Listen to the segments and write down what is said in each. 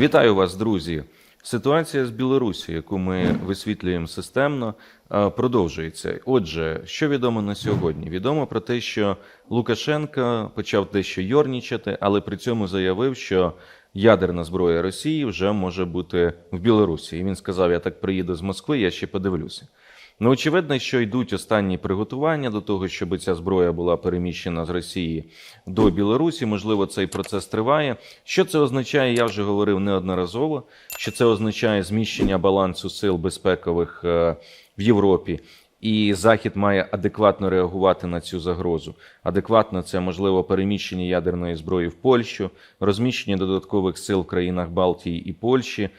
Вітаю вас, друзі. Ситуація з Білорусі, яку ми висвітлюємо системно, е, продовжується. Отже, що відомо на сьогодні? Відомо про те, що Лукашенко почав дещо йорнічати, але при цьому заявив, що ядерна зброя Росії вже може бути в Білорусі. І він сказав: Я так приїду з Москви, я ще подивлюся. Ну, очевидно, що йдуть останні приготування до того, щоб ця зброя була переміщена з Росії до Білорусі. Можливо, цей процес триває. Що це означає? Я вже говорив неодноразово. Що це означає зміщення балансу сил безпекових е, в Європі. І Захід має адекватно реагувати на цю загрозу. Адекватно це можливо переміщення ядерної зброї в Польщу, розміщення додаткових сил в країнах Балтії і Польщі,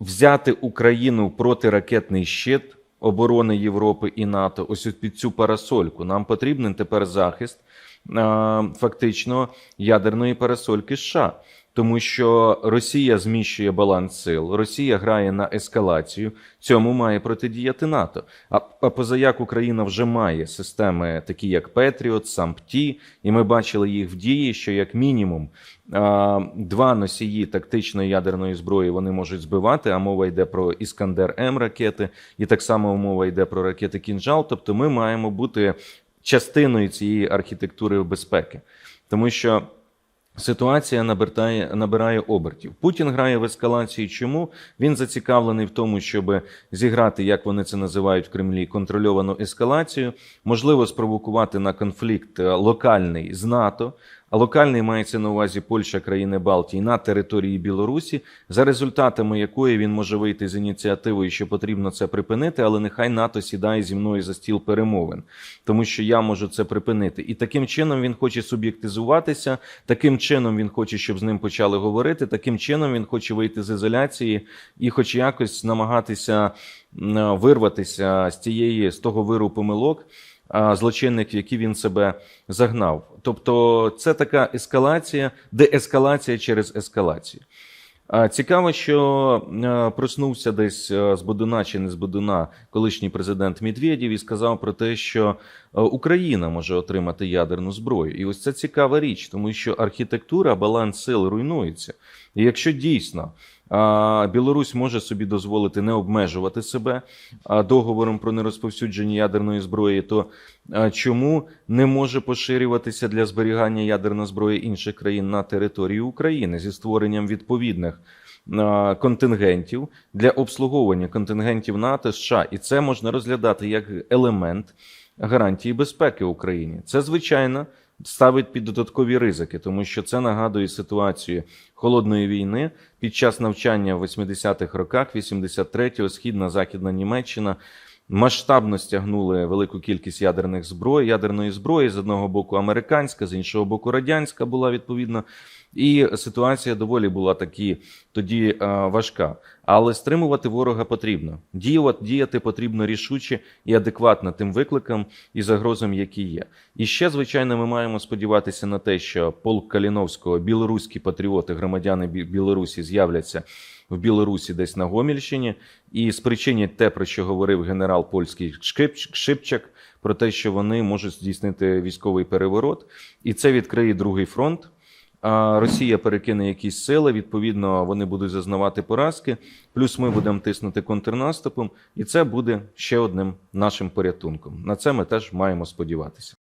взяти Україну в протиракетний щит оборони Європи і НАТО. Ось під цю парасольку. Нам потрібен тепер захист фактично ядерної парасольки США. Тому що Росія зміщує баланс сил, Росія грає на ескалацію. Цьому має протидіяти НАТО. А, а позаяк Україна вже має системи, такі як Петріот, САМПТІ, і ми бачили їх в дії, що як мінімум два носії тактичної ядерної зброї вони можуть збивати. А мова йде про Іскандер М ракети, і так само мова йде про ракети Кінжал. Тобто, ми маємо бути частиною цієї архітектури безпеки, тому що. Ситуація набирає, набирає обертів. Путін грає в ескалації. Чому він зацікавлений в тому, щоб зіграти, як вони це називають в Кремлі, контрольовану ескалацію, можливо, спровокувати на конфлікт е, локальний з НАТО. А локальний мається на увазі Польща, країни Балтії на території Білорусі, за результатами якої він може вийти з ініціативою, що потрібно це припинити, але нехай НАТО сідає зі мною за стіл перемовин, тому що я можу це припинити. І таким чином він хоче суб'єктизуватися. Таким чином він хоче, щоб з ним почали говорити. Таким чином він хоче вийти з ізоляції і, хоч якось, намагатися вирватися з тієї з того виру помилок а, злочинників, які він себе загнав. Тобто, це така ескалація, деескалація через ескалацію. Цікаво, що проснувся десь з Бодуна чи не з Бодуна колишній президент Медведєв і сказав про те, що Україна може отримати ядерну зброю. І ось це цікава річ, тому що архітектура, баланс сил руйнується. І якщо дійсно Білорусь може собі дозволити не обмежувати себе договором про нерозповсюдження ядерної зброї, то чому не може поширюватися для зберігання ядерної зброї інших країн на території України зі створенням відповідних контингентів для обслуговування контингентів НАТО США, і це можна розглядати як елемент гарантії безпеки Україні. Це звичайно ставить під додаткові ризики, тому що це нагадує ситуацію холодної війни під час навчання в 80-х роках, 83-го, східна західна Німеччина. Масштабно стягнули велику кількість ядерних зброї, ядерної зброї з одного боку американська, з іншого боку, радянська була відповідно. І ситуація доволі була такі тоді е, важка. Але стримувати ворога потрібно. Діяти, діяти потрібно рішуче і адекватно тим викликам і загрозам, які є. І ще, звичайно, ми маємо сподіватися на те, що полк Каліновського, білоруські патріоти, громадяни Білорусі з'являться в Білорусі десь на Гомельщині і спричинять те, про що говорив генерал польський Шипчак, про те, що вони можуть здійснити військовий переворот, і це відкриє другий фронт. Росія перекине якісь сили, відповідно, вони будуть зазнавати поразки. Плюс ми будемо тиснути контрнаступом, і це буде ще одним нашим порятунком. На це ми теж маємо сподіватися.